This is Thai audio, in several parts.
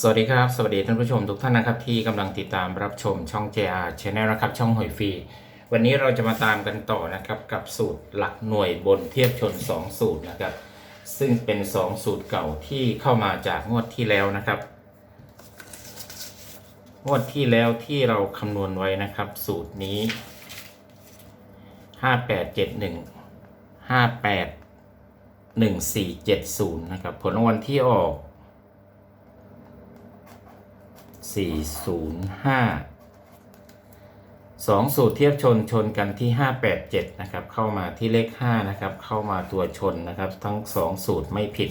สวัสดีครับ สวัสดีท่านผู้ชมทุกท่านนะครับ ที่กำลังติดตามรับชมช่อง JR Channel นะครับ ช่องหอยฟรี วันนี้เราจะมาตามกันต่อนะครับกับสูตรหลักหน่วยบนเทียบชน 2 สูตรนะครับ ซึ่งเป็น 2 สูตรเก่าที่เข้ามาจากงวดที่แล้วนะครับ งวดที่แล้วที่เราคำนวณไว้นะครับ สูตรนี้ 5871 58 1470 นะครับ ผลรางวัลที่ออก 405สองสูตรเทียบชนชนกันที่ 587 นะครับ เข้ามาที่เลข 5 นะครับ เข้ามาตัวชนนะครับ ทั้ง 2 สูตรไม่ผิด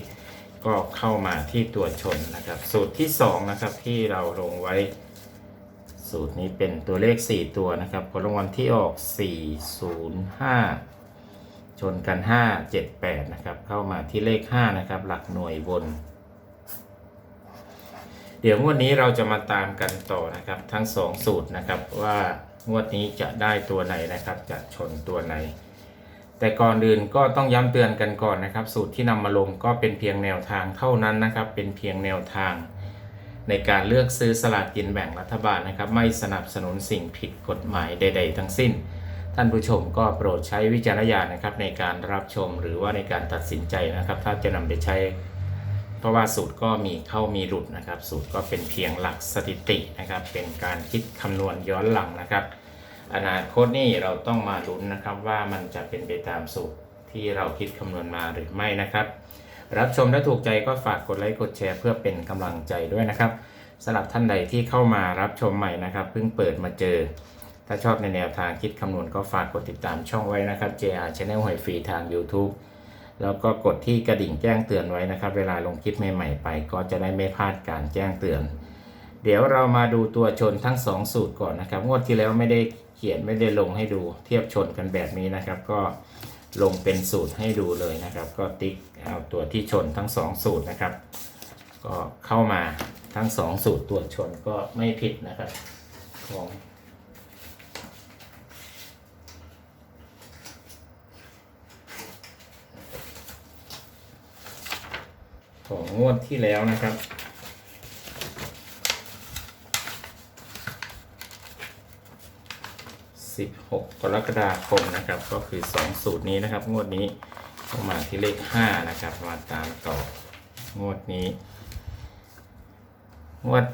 ก็เข้ามาที่ตัวชนนะครับ สูตรที่ 2 นะครับ ที่เราลงไว้ สูตรนี้เป็นตัวเลข 4 ตัวนะครับ ผลรางวัลที่ออก 405ชนกัน 578 นะครับ เข้ามาที่เลข 5 นะครับ หลักหน่วยบน ดี๋ยวงวดนี้เราจะมาตามกันต่อนะครับ ทั้ง 2 สูตรนะครับว่างวดนี้จะได้ตัวไหนนะครับจะชนตัวไหน แต่ก่อนอื่นก็ต้องย้ำเตือนกันก่อนนะครับ สูตรที่นำมาลงก็เป็นเพียงแนวทางเท่านั้นนะครับ เป็นเพียงแนวทาง ในการเลือกซื้อสลากกินแบ่งรัฐบาลนะครับ ไม่สนับสนุนสิ่งผิดกฎหมายใด ๆ ทั้งสิ้น ท่านผู้ชมก็โปรดใช้วิจารณญาณนะครับในการรับชมหรือว่าในการตัดสินใจนะครับ ถ้าจะนำไปใช้ เพราะว่าสูตรก็มีเข้ามีหลุดนะครับ สูตรก็เป็นเพียงหลักสถิตินะครับ เป็นการคิดคำนวณย้อนหลังนะครับ อนาคตนี่เราต้องมาลุ้นนะครับว่ามันจะเป็นไปตามสูตรที่เราคิดคำนวณมาหรือไม่นะครับ รับชมและถูกใจก็ฝากกดไลค์กดแชร์เพื่อเป็นกำลังใจด้วยนะครับสำหรับท่านใดที่เข้ามารับชมใหม่นะครับเพิ่งเปิดมาเจอ ถ้าชอบในแนวทางคิดคำนวณก็ฝากกดติดตามช่องไว้นะครับ JR Channel หอยฟรีทาง YouTube แล้วก็กดที่กระดิ่งแจ้งเตือนไว้นะครับ เวลาลงคลิปใหม่ๆไป ก็จะได้ไม่พลาดการแจ้งเตือน เดี๋ยวเรามาดูตัวชนทั้ง 2 สูตรก่อนนะครับ งวดที่แล้วไม่ได้เขียนไม่ได้ลงให้ดูเทียบชนกันแบบนี้นะครับ ก็ลงเป็นสูตรให้ดูเลยนะครับ ก็ติ๊กเอาตัวที่ชนทั้ง 2 สูตรนะครับ ก็เข้ามาทั้ง 2 สูตรตัวชนก็ไม่ผิดนะครับของ ของงวดที่แล้วนะครับ 16 กรกฎาคมนะครับ ก็คือ 2 สูตรนี้นะครับ งวดนี้เข้ามาที่เลข 5 นะครับ มาตามต่องวดนี้ งวด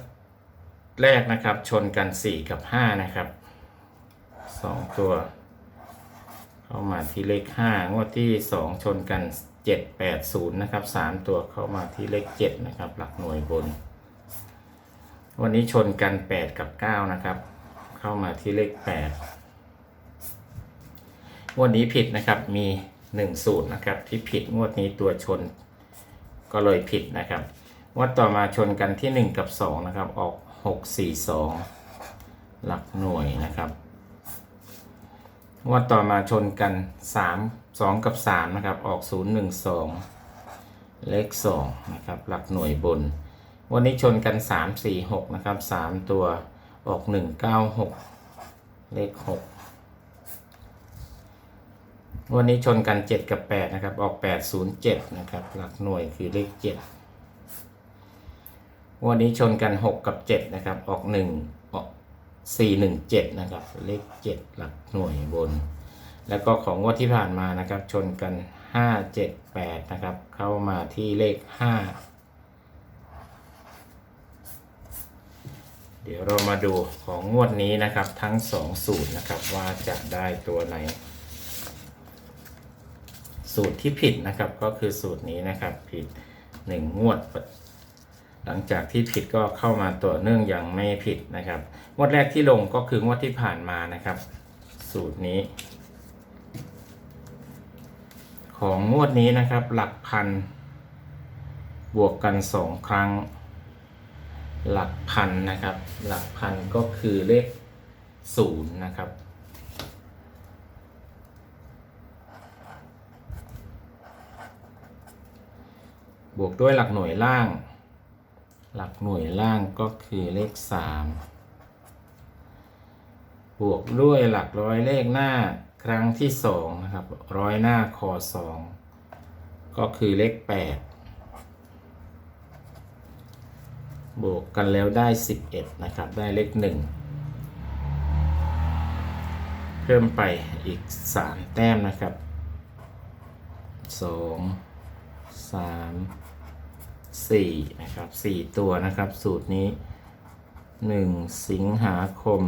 แรกนะครับชนกัน 4 กับ 5 นะครับ 2 ตัว เข้ามาที่เลข 5 งวดที่ 2 ชนกัน 7 8 0 นะครับ 3 ตัวเข้ามาที่เลข 7 นะครับ หลักหน่วยบน วันนี้ชนกัน 8 กับ 9 นะครับ เข้ามาที่เลข8งวดนี้ผิดนะครับ มี 1 สูตรนะครับ ที่ผิดงวดนี้ตัวชนก็เลยผิดนะครับงวดต่อมาชนกันที่ 1 กับ 2 นะครับ ออก 6 4 2 หลักหน่วยนะครับงวดต่อมาชนกัน 3 2 กับ 3 นะครับ ออก 0 1 2 เลข 2 นะครับ หลักหน่วยบน วันนี้ชนกัน 3 4 6 นะครับ 3 ตัวออก 1 9 6 เลข 6 วันนี้ชนกัน 7 กับ 8 นะครับ ออก 8 0 7 นะครับ หลักหน่วยคือเลข 7 วันนี้ชนกัน 6 กับ 7 นะครับ ออก 1 ออก4 1 7 นะครับ เลข 7 หลักหน่วยบน แล้วก็ของงวดที่ผ่านมานะครับ ชนกัน 5 7 8 นะครับ เข้ามาที่เลข 5 เดี๋ยวเรามาดูของงวดนี้นะครับ ทั้ง 2 สูตรนะครับว่าจะได้ตัวไหน สูตรที่ผิดนะครับก็คือสูตรนี้นะครับผิด 1 งวดหลังจากที่ผิดก็เข้ามาตัวเนื่องยังไม่ผิดนะครับ งวดแรกที่ลงก็คืองวดที่ผ่านมานะครับ สูตรนี้ ของงวดนี้นะครับหลักพัน บวกกัน 2 ครั้ง หลักพันนะครับ หลักพันก็คือเลขศูนย์นะครับบวกด้วยหลักหน่วยล่าง หลักหน่วยล่างก็คือเลขสามบวกด้วยหลักร้อยเลขหน้า ครั้งที่สองนะครับ ร้อยหน้าคอสองก็คือเลขแปดบวกกันแล้วได้11นะครับ ได้เลข1เพิ่มไปอีก3แต้มนะครับ2 3 4นะครับ4ตัวนะครับ สูตรนี้1สิงหาคม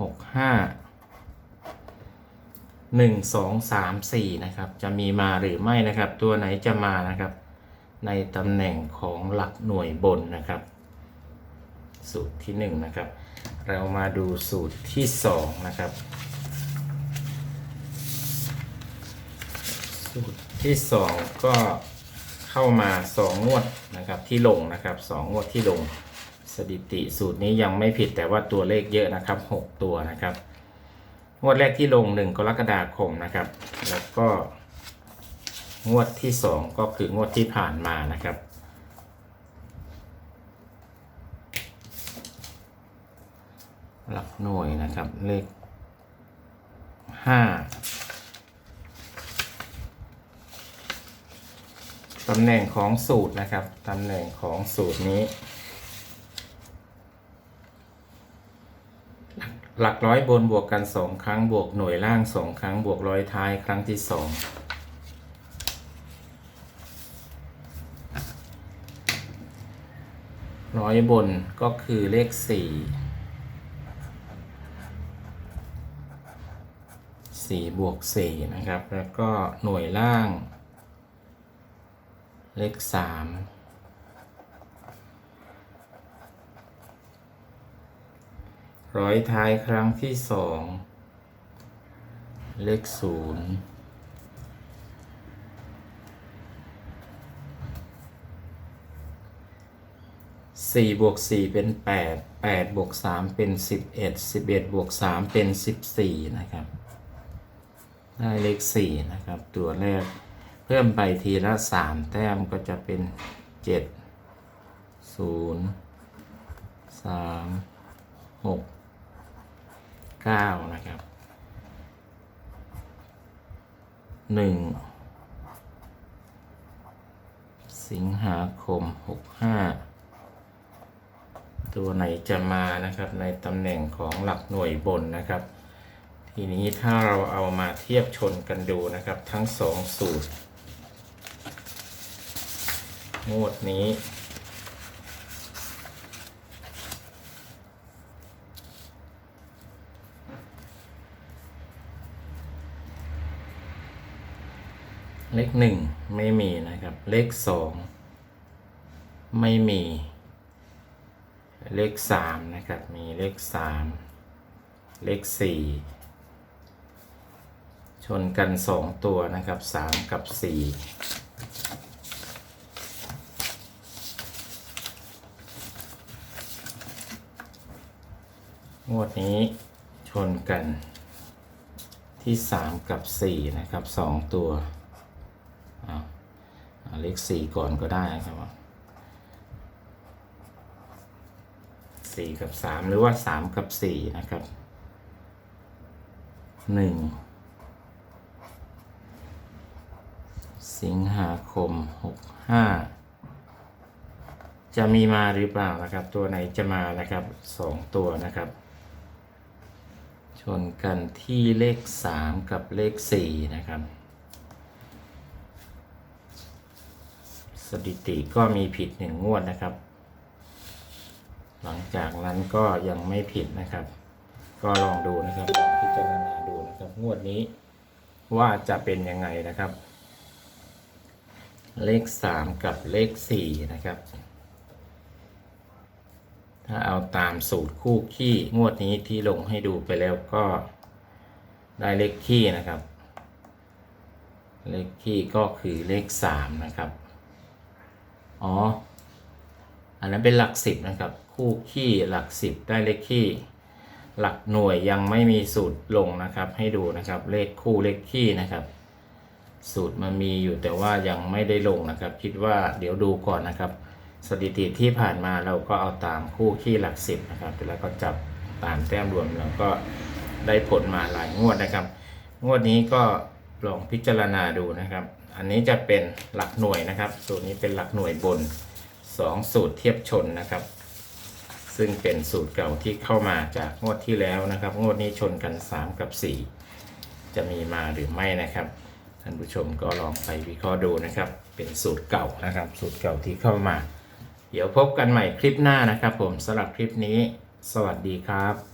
65หนึ่งสองสามสี่นะครับ จะมีมาหรือไม่นะครับ ตัวไหนจะมานะครับ ในตำแหน่งของหลักหน่วยบนนะครับ สูตรที่หนึ่งนะครับ เรามาดูสูตรที่สองนะครับ สูตรที่สองก็เข้ามาสองงวดนะครับที่ลงนะครับสองงวดที่ลง ถิติสูตรนี้ยังไม่ผิดแต่ว่าตัวเลขเยอะนะครับหกตัวนะครับงวดแรกที่ลง 1 กรกฎาคมนะครับ แล้วก็งวดที่ 2 ก็คืองวดที่ผ่านมานะครับ หลักหน่วยนะครับเลข 5ตำแหน่งของสูตรนะครับตำแหน่งของสูตรนี้ หลักร้อยบนบวกกัน 2 ครั้งบวกหน่วยล่าง 2 ครั้งบวกร้อยท้ายครั้งที่ 2 ร้อยบนก็คือเลข 4 4 บวก 4 นะครับ แล้วก็หน่วยล่าง เลข 3 ร้อยท้ายครั้งที่สองเลขศูนย์สี่บวกสี่เป็นแปดแปดบวกสามเป็นสิบเอ็ดสิบเอ็ดบวกสามเป็นสิบสี่นะครับ ได้เลขสี่นะครับ ตัวแรกเพิ่มไปทีละสามแต้มก็จะเป็นเจ็ดศูนย์สามหก เก้านะครับหนึ่งสิงหาคมหกห้าตัวไหนจะมานะครับในตำแหน่งของหลักหน่วยบนนะครับ ทีนี้ถ้าเราเอามาเทียบชนกันดูนะครับทั้งสองสูตรงวดนี้ เลขหนึ่งไม่มีนะครับ เลขสองไม่มี เลขสามนะครับ มีเลขสามเลขสี่ชนกันสองตัวนะครับสามกับสี่งวดนี้ชนกันที่สามกับสี่นะครับสองตัว เอาเอาเลขสี่ก่อนก็ได้นะครับสี่กับสามหรือว่าสามกับสี่นะครับหนึ่งสิงหาคมหกห้าจะมีมาหรือเปล่านะครับ ตัวไหนจะมานะครับสองตัวนะครับ ชนกันที่เลขสามกับเลขสี่นะครับ สถิติก็มีผิดหนึ่งงวดนะครับ หลังจากนั้นก็ยังไม่ผิดนะครับ ก็ลองดูนะครับลองพิจารณาดูนะครับ งวดนี้ว่าจะเป็นยังไงนะครับ เลขสามกับเลขสี่นะครับ ถ้าเอาตามสูตรคู่ขี้งวดนี้ที่ลงให้ดูไปแล้วก็ได้เลขขี้นะครับ เลขขี้ก็คือเลขสามนะครับ อ๋อ อันนั้นเป็นหลักสิบนะครับ คู่ขี้หลักสิบได้เลขขี้ หลักหน่วยยังไม่มีสูตรลงนะครับ ให้ดูนะครับ เลขคู่เลขขี้นะครับ สูตรมันมีอยู่แต่ว่ายังไม่ได้ลงนะครับ คิดว่าเดี๋ยวดูก่อนนะครับ สถิติที่ผ่านมาเราก็เอาตามคู่ขี้หลักสิบนะครับแล้วก็จับตามแต้มรวมแล้วก็ได้ผลมาหลายงวดนะครับ งวดนี้ก็ลองพิจารณาดูนะครับ อันนี้จะเป็นหลักหน่วยนะครับ สูตรนี้เป็นหลักหน่วยบน 2 สูตรเทียบชนนะครับ ซึ่งเป็นสูตรเก่าที่เข้ามาจากงวดที่แล้วนะครับ งวดนี้ชนกัน 3 กับ 4 จะมีมาหรือไม่นะครับท่านผู้ชมก็ลองไปวิเคราะห์ดูนะครับ เป็นสูตรเก่านะครับ สูตรเก่าที่เข้ามา เดี๋ยวพบกันใหม่คลิปหน้านะครับ ผมสำหรับคลิปนี้ สวัสดีครับ